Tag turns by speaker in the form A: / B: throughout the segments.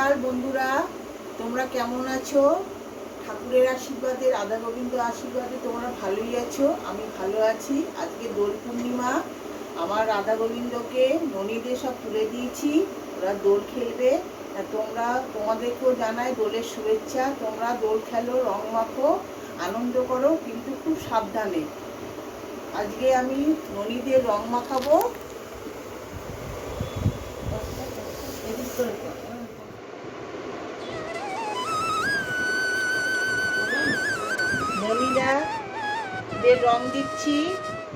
A: নমস্কার বন্ধুরা, তোমরা কেমন আছো? ঠাকুরের আশীর্বাদে, রাধা গোবিন্দ আশীর্বাদে তোমরা ভালোই আছো, আমি ভালো আছি। আজকে দোল পূর্ণিমা, আমার রাধা গোবিন্দকে ননীদের সব তুলে দিয়েছি, ওরা দোল খেলবে। তোমরা, তোমাদেরকেও জানাই দোলের শুভেচ্ছা। তোমরা দোল খেলো, রং মাখো, আনন্দ করো, কিন্তু খুব সাবধানে। আজকে আমি ননীদের রং মাখাবো। দিচ্ছি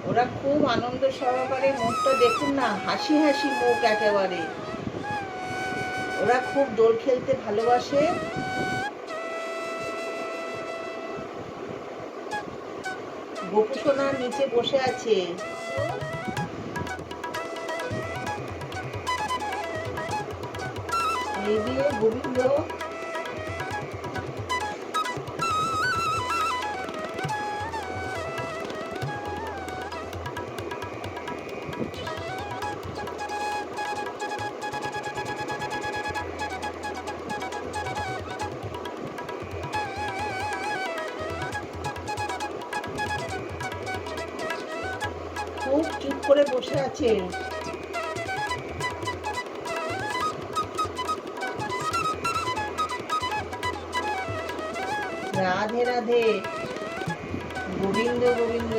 A: ওরা খুব আনন্দ সহকারে মুখটা দেখুন না, হাসি হাসি মুখ একেবারে। ওরা খুব দোল খেলতে ভালোবাসে। গোপু সোনার নিচে বসে আছে। এই দিয়ে গোবিন্দ। করে বসে আছে। রাধে রাধে। গোবিন্দ গোবিন্দ।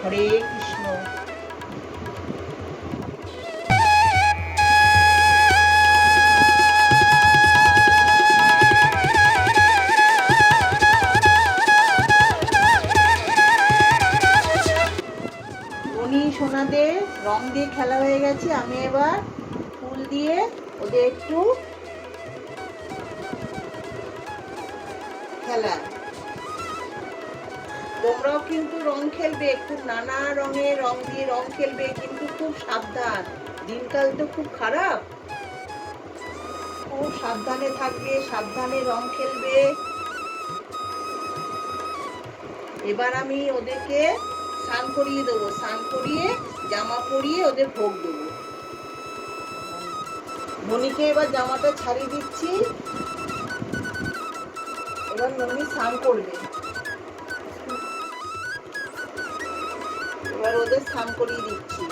A: হরে দিয়ে খেলা হয়ে গেছে। আমি এবার ফুল দিয়ে ওদের একটু খেলা। তোমরাও কিন্তু রং খেলবে, খুব নানা রঙের রং দিয়ে রং খেলবে, কিন্তু খুব সাবধান। দিনকাল তো খুব খারাপ। খুব সাবধানে থাকবে, সাবধানে রং খেলবে। এবার আমি ওদেরকে স্নান করিয়ে দেবো। স্নান করিয়ে জামা পরিয়ে ওদের ভোগ দেবো। মনিকে এবার জামাটা ছাড়িয়ে দিচ্ছি। এবার মনি স্নান করবে। এবার ওদের স্নান করিয়ে দিচ্ছি।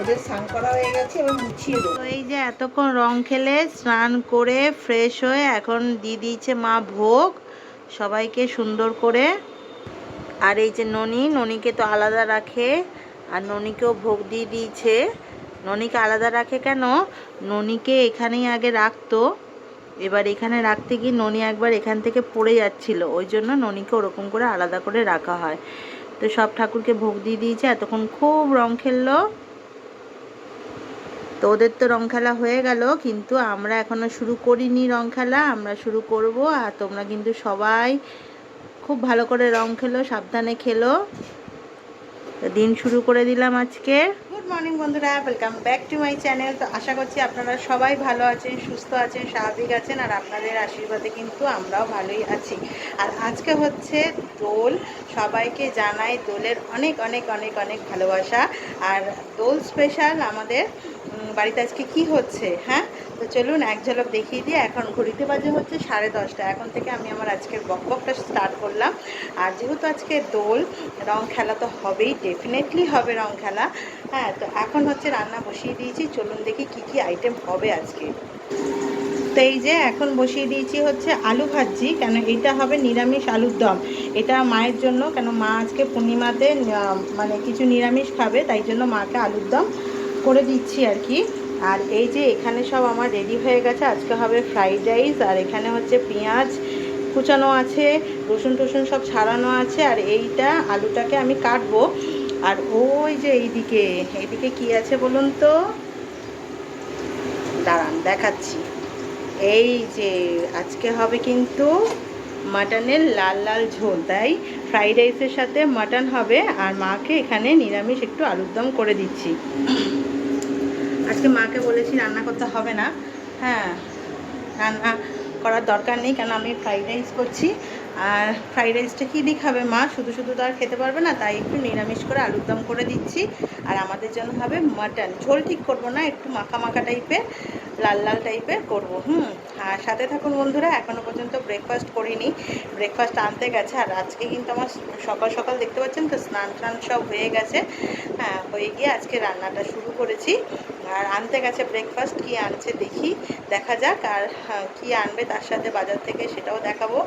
A: ওদের
B: এই যে এতক্ষণ রং খেলে, স্নান করে ফ্রেশ হয়ে এখন দিয়ে দিয়েছে মা ভোগ, সবাইকে সুন্দর করে। আর এই যে ননি, ননিকে তো আলাদা রাখে, আর ননিকেও ভোগ দিয়ে দিয়েছে। ননিকে আলাদা রাখে কেন? ননিকে এখানেই আগে রাখতো, এবার এখানে রাখতে গিয়ে ননি একবার এখান থেকে পড়ে যাচ্ছিল, ওই জন্য ননিকে ওরকম করে আলাদা করে রাখা হয়। তো সব ঠাকুরকে ভোগ দিয়ে দিয়েছে, এতক্ষণ খুব রং খেললো। তো ওদের তো রং খেলা হয়ে গেল, কিন্তু আমরা এখনও শুরু করিনি রং খেলা, আমরা শুরু করব আর তোমরা কিন্তু সবাই খুব ভালো করে রং খেলো, সাবধানে খেলো। দিন শুরু করে দিলাম আজকে।
A: গুড
B: মর্নিং বন্ধুরা welcome back to my channel তো আশা করছি আপনারা সবাই ভালো আছেন, সুস্থ আছেন, স্বাভাবিক আছেন, আর আপনাদের আশীর্বাদে কিন্তু আমরাও ভালোই আছি। আর আজকে হচ্ছে দোল, সবাইকে জানাই দোলের অনেক অনেক অনেক অনেক ভালোবাসা। আর দোল স্পেশাল আমাদের বাড়িতে আজকে কি হচ্ছে হ্যাঁ? তো চলুন এক ঝলক দেখিয়ে দিয়ে এখন ঘড়িতে বাজে হচ্ছে সাড়ে দশটা। এখন থেকে আমি আমার আজকের বকবকটা স্টার্ট করলাম। আর যেহেতু আজকে দোল, রং খেলা তো হবেই ডেফিনেটলি হবে রং খেলা। হ্যাঁ তো এখন হচ্ছে রান্না বসিয়ে দিয়েছি। চলুন দেখি কি কি আইটেম হবে আজকে। তো এই যে এখন বসিয়ে দিয়েছি হচ্ছে আলু ভাজি, কেন এটা হবে নিরামিষ আলুর দম। এটা মায়ের জন্য, কেন মা আজকে পূর্ণিমাতে মানে কিছু নিরামিষ খাবে, তাই জন্য মাকে আলুর দম। করে দিচ্ছি আর কি। আর এই যে এখানে সব আমার রেডি হয়ে গেছে। আজকে হবে ফ্রাইড রাইস আর এখানে হচ্ছে পেঁয়াজ কুচানো আছে, রসুন টসুন সব ছাড়ানো আছে। আর এইটা আলুটাকে আমি কাটবো। আর ওই যে এইদিকে এইদিকে কি আছে বলুন তো? দাঁড়ান, দেখাচ্ছি। এই যে আজকে হবে কিন্তু মাটনের লাল লাল ঝোল। তাই ফ্রাইড রাইসের সাথে মাটন হবে। আর মাকে এখানে নিরামিষ একটু আলুর দম করে দিচ্ছি। আজকে মাকে বলেছি রান্না করতে হবে না। হ্যাঁ রান্না করার দরকার নেই, কেন আমি ফ্রাইড রাইস করছি। আর ফ্রাইড রাইসটা কী দিয়ে খাবে মা? শুধু শুধু তো আর খেতে পারবে না, তাই একটু নিরামিষ করে আলুর দম করে দিচ্ছি। আর আমাদের জন্য হবে মাটন ঝোল ঠিক করব না, একটু মাখা মাখা টাইপের লাল লাল টাইপের করব, হুম। আর সাথে থাকুন বন্ধুরা এখনও পর্যন্ত ব্রেকফাস্ট করিনি। ব্রেকফাস্ট আনতে গেছে, আর আজকে কিন্তু আমার সকাল সকাল দেখতে পাচ্ছেন তো স্নান টান সব হয়ে গেছে। হ্যাঁ হয়ে গিয়ে আজকে রান্নাটা শুরু করেছি। আর আনতে গেছে ব্রেকফাস্ট কি আনছে দেখি দেখা যাক আর হ্যাঁ, কি আনবে তার সাথে বাজার থেকে সেটাও দেখাবো।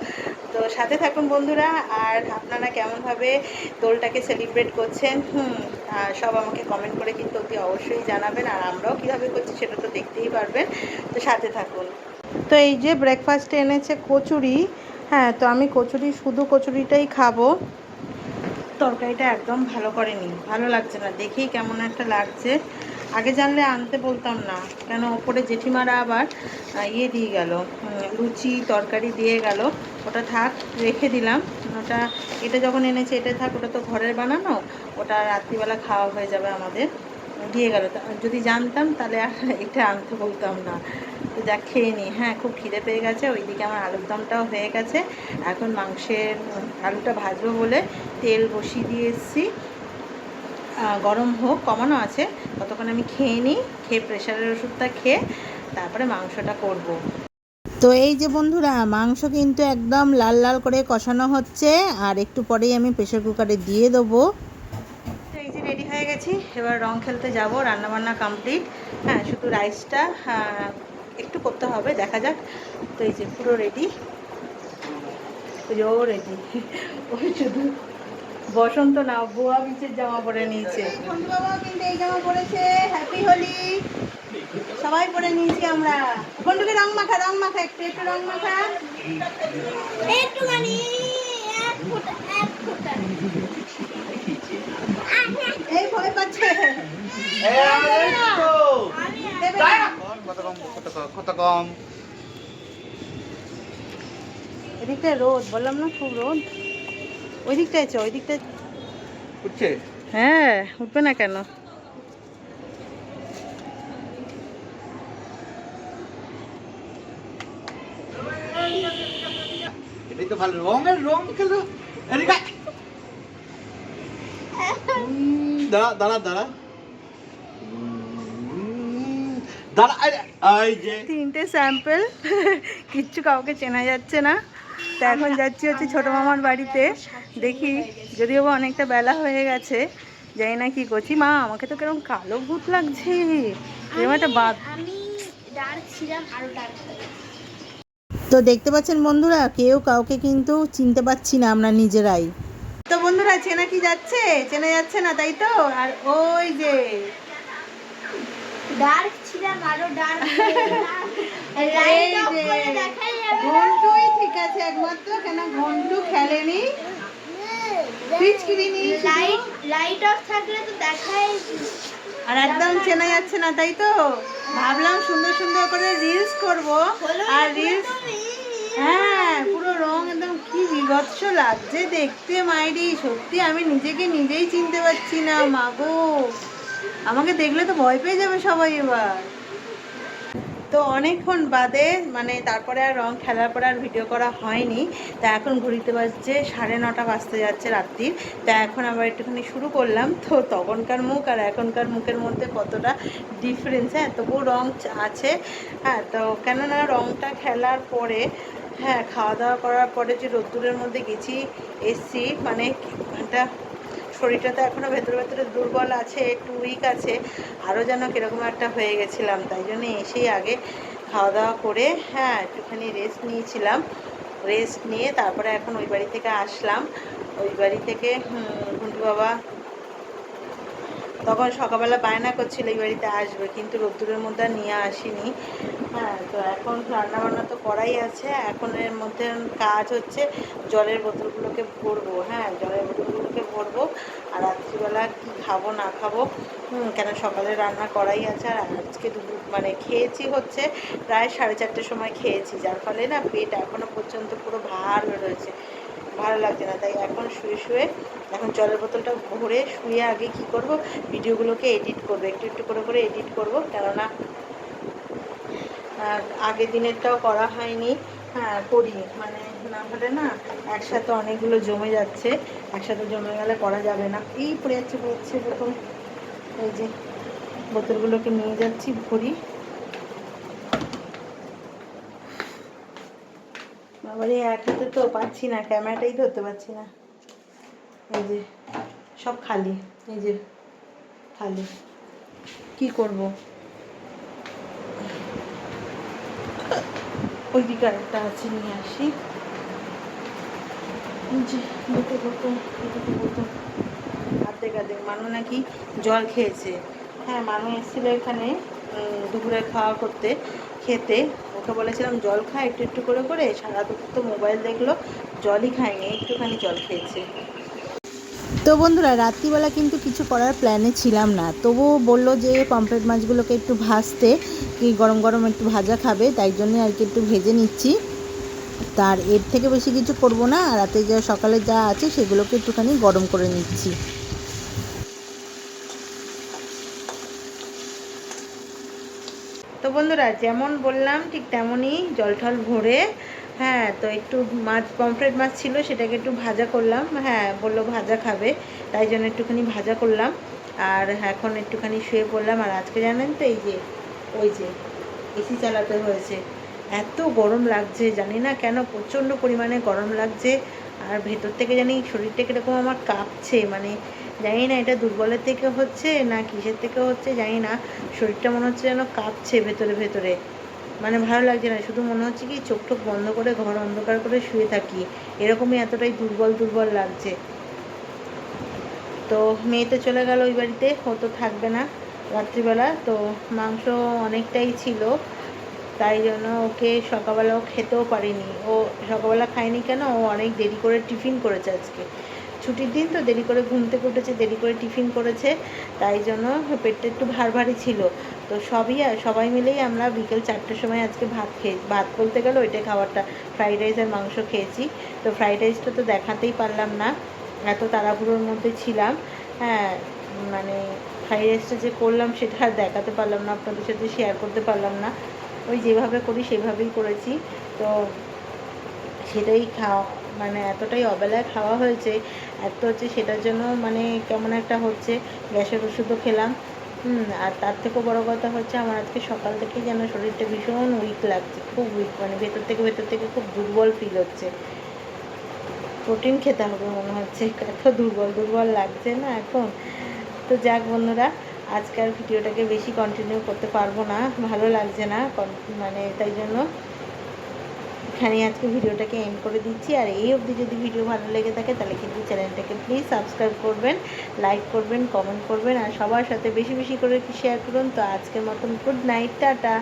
B: তো সাথে থাকুন বন্ধুরা আর আপনারা কেমনভাবে দোলটাকে সেলিব্রেট করছেন হুম সব আমাকে কমেন্ট করে কিন্তু অতি অবশ্যই জানাবেন আর আমরাও কীভাবে করছি সেটা তো দেখতেই পারবেন। তো সাথে থাকুন। তো এই যে ব্রেকফাস্টে এনেছে কচুরি হ্যাঁ তো আমি কচুরি শুধু কচুরিটাই খাব। তরকারিটা একদম ভালো করেনি ভালো লাগছে না দেখেই কেমন একটা লাগছে। আগে জানলে আনতে বলতাম না। কেন? ওপরে জেঠিমারা আবার ইয়ে দিয়ে গেল লুচি, তরকারি দিয়ে গেল। ওটা থাক, রেখে দিলাম। ওটা, এটা যখন এনেছে, এটা থাক, ওটা তো ঘরের বানানো। ওটা রাত্রিবেলা খাওয়া হয়ে যাবে আমাদের। দিয়ে গেল। যদি জানতাম, তাহলে আর এটা আনতে বলতাম না। তো যা খেয়ে নিই হ্যাঁ খুব খিদে পেয়ে গেছে। ওইদিকে আমার আলুর দমটাও হয়ে গেছে। এখন মাংসের আলুটা ভাজবো বলে তেল বসিয়ে দিয়ে এসেছি। গরম হোক কমানো আছে ততক্ষণ আমি খেয়ে নিই খেয়ে প্রেশারের ওষুধটা খেয়ে তারপরে মাংসটা করব। তো এই যে বন্ধুরা মাংস কিন্তু একদম লাল লাল করে কষানো হচ্ছে আর একটু পরেই আমি প্রেশার কুকারে দিয়ে দেবো। তো এই যে রেডি হয়ে গেছি এবার রং খেলতে যাব রান্নাবান্না কমপ্লিট হ্যাঁ শুধু রাইসটা একটু করতে হবে দেখা যাক। তো এই যে পুরো রেডি ও রেডি ও শুধু বসন্ত না বোয়া বিচের জামা পরে নিয়েছে। বাবা কিন্তু এই জামা পরেছে হ্যাপি হোলি সবাই পরে নিয়েছি আমরা। বন্ধুকে রং মাখা রং মাখা একটু একটু রং মাখা।
C: একটুখানি এক ফোঁটা এক ফোঁটা।
B: এই ভয় পাচ্ছে।
D: কম কত কম
B: এদিকটায় রোদ বললাম না খুব রোদ। ওই দিকটায় চ ওই দিকটায়
D: উঠছে?
B: হ্যাঁ উঠবে না কেন?
D: এটাই তো ভালো রঙের রং খেলো। এদিকে আয়। উম, দাঁড়া দাঁড়া দাঁড়া। দাঁড়া আরে, এই যে।
B: তিনটে স্যাম্পল কিচ্ছু কাউকে চেনা যাচ্ছে না। তো এখন যাচ্ছি হচ্ছে ছোটো মামার বাড়িতে। দেখি যদিও বা অনেকটা বেলা হয়ে গেছে জানি না কি করছি। মা আমাকে তো কেরম কালো ভূত লাগছে। একটা বাদ
C: আমি ডার্ক ছিলাম আরও ডার্ক
B: তো দেখতে পাচ্ছেন বন্ধুরা কেউ কাউকে কিন্তু চিনতে পারছি না আমরা নিজেরাই। তো বন্ধুরা চেনা কি যাচ্ছে? চেনা যাচ্ছে না তাই তো? আর ওই যে
C: ডার্ক ছিলাম আরও ডার্ক
B: এই যে। ঘন্টুই ঠিক আছে একমাত্র কেন ঘন্টু খেলেনি?
C: লাইট লাইট অফ থাকলে তো দেখাই
B: আর একদম চেনা যাচ্ছে না তাই তো? ভাবলাম সুন্দর সুন্দর করে রিলস করব। আর রিলস হ্যাঁ পুরো রং একদম কি বিভৎস লাগছে দেখতে মাইরি। সত্যি আমি নিজেকে নিজেই চিনতে পারছি না মাগো আমাকে দেখলে তো ভয় পেয়ে যাবে সবাই এবার। তো অনেকক্ষণ বাদে মানে তারপরে আর রং খেলার পরে আর ভিডিও করা হয়নি। তা এখন ঘুরিতে বাজছে সাড়ে নটা বাজতে যাচ্ছে রাত্রির। তা এখন আবার একটুখানি শুরু করলাম। তো তখনকার মুখ আর এখনকার মুখের মধ্যে কতটা ডিফারেন্স হ্যাঁ তবুও রং আছে। হ্যাঁ তো কেননা রংটা খেলার পরে হ্যাঁ খাওয়া দাওয়া করার পরে যে রোদ্দুরের মধ্যে গেছি, এসছি মানে একটা শরীরটা তো এখনও ভেতরে ভেতরে দুর্বল আছে, একটু উইক আছে। আরও যেন কীরকম একটা হয়ে গেছিলাম, তাই জন্য এসেই আগে খাওয়া দাওয়া করে হ্যাঁ একটুখানি রেস্ট নিয়েছিলাম। রেস্ট নিয়ে তারপরে এখন ওই বাড়ি থেকে আসলাম। ওই বাড়ি থেকে গুন্টু বাবা তখন সকালবেলা বায়না করছিল এই বাড়িতে আসবে, কিন্তু রোদ্দুরের মধ্যে নিয়ে আসিনি। তো এখন রান্না বান্না তো করাই আছে এখন এর মধ্যে কাজ হচ্ছে জলের বোতলগুলোকে ভরবো হ্যাঁ জলের বোতলগুলোকে ভরবো আর রাত্রিবেলা কি খাব না খাব হুম, কেন সকালে রান্না করাই আছে আর আজকে দুপুর মানে খেয়েছি হচ্ছে প্রায় সাড়ে চারটের সময় খেয়েছি যার ফলে না পেট এখনও পর্যন্ত পুরো হয়ে রয়েছে ভালো লাগছে না তাই এখন শুয়ে শুয়ে এখন জলের বোতলটা ভরে শুয়ে আগে কি করব ভিডিওগুলোকে এডিট করব একটু একটু করে করে এডিট করব কেননা আগের দিনেরটাও করা হয়নি। হ্যাঁ করি। মানে না হলে না একসাথে অনেকগুলো জমে যাচ্ছে। একসাথে জমে গেলে করা যাবে না। এই পড়ে যাচ্ছে পড়ে যাচ্ছে এই যে বোতলগুলোকে নিয়ে যাচ্ছি, ভরি। বাবারে এক হাতে তো পাচ্ছি না, ক্যামেরাটাই ধরতে পারছি না। এই যে সব খালি, এই যে খালি। কি করব? ওই দিকে আরেকটা আছে, নিয়ে আসি। যে, দুটো অর্ধেক অর্ধেক মানু নাকি জল খেয়েছে। হ্যাঁ মানু এসেছিল এখানে দুপুরে খাওয়া করতে, খেতে। ওকে বলেছিলাম, জল খা, একটু একটু করে করে। সারা দুপুর তো মোবাইল দেখল, জলই খায়নি, একটুখানি জল খেয়েছে। তো বন্ধুরা, রাত্রিবেলা কিন্তু কিছু করার প্ল্যানে ছিলাম না। তবুও বলল যে পম্পলেট মাছগুলোকে একটু ভাজতে, কি গরম গরম একটু ভাজা খাবে, তাই জন্য আর কি একটু ভেজে নিচ্ছি। তার এর থেকে বেশি কিছু করব না, রাতে যা সকালে যা আছে সেগুলোকে একটুখানি গরম করে নিচ্ছি। তো বন্ধুরা, যেমন বললাম ঠিক তেমনই জল টল ভরে হ্যাঁ তো একটু মাছ, পমফ্রেট মাছ ছিল, সেটাকে একটু ভাজা করলাম। হ্যাঁ বলল ভাজা খাবে, তাই জন্য একটুখানি ভাজা করলাম। আর এখন একটুখানি শুয়ে পড়লাম। আর আজকে জানেন তো, এই যে, ওই যে, এসি চালাতে হয়েছে। এত গরম লাগছে, জানি না কেন, প্রচণ্ড পরিমাণে গরম লাগছে। আর ভেতর থেকে জানি, শরীরটা কীরকম আমার কাঁপছে মানে জানি না, এটা দুর্বলের থেকে হচ্ছে না কিসের থেকে হচ্ছে, জানি না। শরীরটা মনে হচ্ছে যেন কাঁপছে ভেতরে ভেতরে। মানে ভালো লাগছে না, শুধু মনে হচ্ছে কি চোখ টোক বন্ধ করে, ঘর অন্ধকার করে শুয়ে থাকি। এরকমই এতটাই দুর্বল দুর্বল লাগছে। তো মেয়ে তো চলে গেল ওই বাড়িতে, ও তো থাকবে না রাত্রিবেলা। তো মাংস অনেকটাই ছিল, তাই জন্য ওকে সকালবেলা ও খেতেও পারিনি। ও সকালবেলা খায়নি কেন? ও অনেক দেরি করে টিফিন করেছে আজকে। ছুটির দিন তো দেরি করে ঘুম থেকে উঠেছে, দেরি করে টিফিন করেছে, তাই জন্য পেটটা একটু ভার ভারী ছিল। তো সবই, সবাই মিলেই আমরা বিকেল চারটের সময় আজকে ভাত খেয়ে, ভাত বলতে গেলে ওইটাই খাবারটা ফ্রাইড রাইস আর মাংস খেয়েছি। তো ফ্রাইড রাইসটা তো দেখাতেই পারলাম না, এত তাড়াহুড়োর মধ্যে ছিলাম। হ্যাঁ মানে ফ্রাইড রাইসটা যে করলাম সেটা আর দেখাতে পারলাম না, আপনাদের সাথে শেয়ার করতে পারলাম না। ওই যেভাবে করি সেভাবেই করেছি। তো সেটাই খাওয়া মানে এতটাই অবেলায় খাওয়া হয়েছে, এত হচ্ছে সেটার জন্য মানে কেমন একটা হচ্ছে, গ্যাসের ওষুধও খেলাম। হুম, আর তার থেকেও বড় কথা হচ্ছে আমার আজকে সকাল থেকে যেন শরীরটা ভীষণ উইক লাগছে, খুব উইক মানে ভেতর থেকে ভেতর থেকে খুব দুর্বল ফিল হচ্ছে। প্রোটিন খেতে হবে মনে হচ্ছে, এত দুর্বল দুর্বল লাগছে না এখন। তো যাক বন্ধুরা, আজকের ভিডিওটাকে বেশি কন্টিনিউ করতে পারব না, ভালো লাগছে না মানে তাই জন্য এখানে আজকে ভিডিওটাকে এন্ড করে দিচ্ছি। আর এই অবধি যদি ভিডিও ভালো লেগে থাকে, তাহলে কিন্তু চ্যানেলটাকে প্লিজ সাবস্ক্রাইব করবেন লাইক করবেন কমেন্ট করবেন, আর সবার সাথে বেশি বেশি করে শেয়ার করুন। তো আজকের মতন গুড নাইট টাটা।